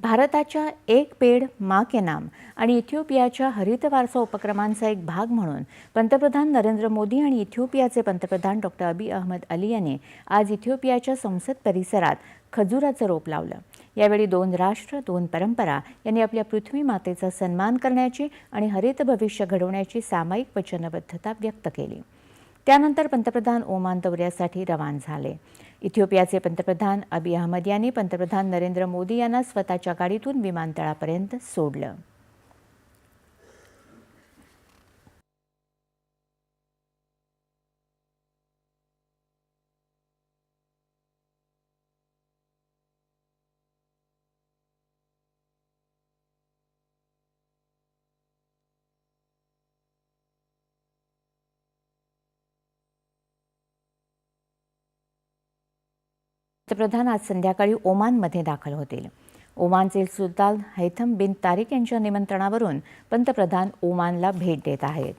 भारताच्या एक पेड मा के नाम आणि इथिओपियाच्या हरित वारसा उपक्रमांचा एक भाग म्हणून पंतप्रधान नरेंद्र मोदी आणि इथिओपियाचे पंतप्रधान डॉक्टर अबी अहमद अली यांनी आज इथिओपियाच्या संसद परिसरात खजुराचं रोप लावलं. यावेळी दोन राष्ट्र दोन परंपरा यांनी आपल्या पृथ्वी मातेचा सन्मान करण्याची आणि हरित भविष्य घडवण्याची सामायिक वचनबद्धता व्यक्त केली. त्यानंतर पंतप्रधान ओमान दौऱ्यासाठी रवान झाले. इथिओपियाचे पंतप्रधान अबी अहमद यांनी पंतप्रधान नरेंद्र मोदी यांना स्वतःच्या गाडीतून विमानतळापर्यंत सोडलं. पंतप्रधान आज संध्याकाळी ओमानमध्ये दाखल होतील. ओमानचे सुलतान हैथम बिन तारिक यांच्या निमंत्रणावरून पंतप्रधान ओमानला भेट देत आहेत.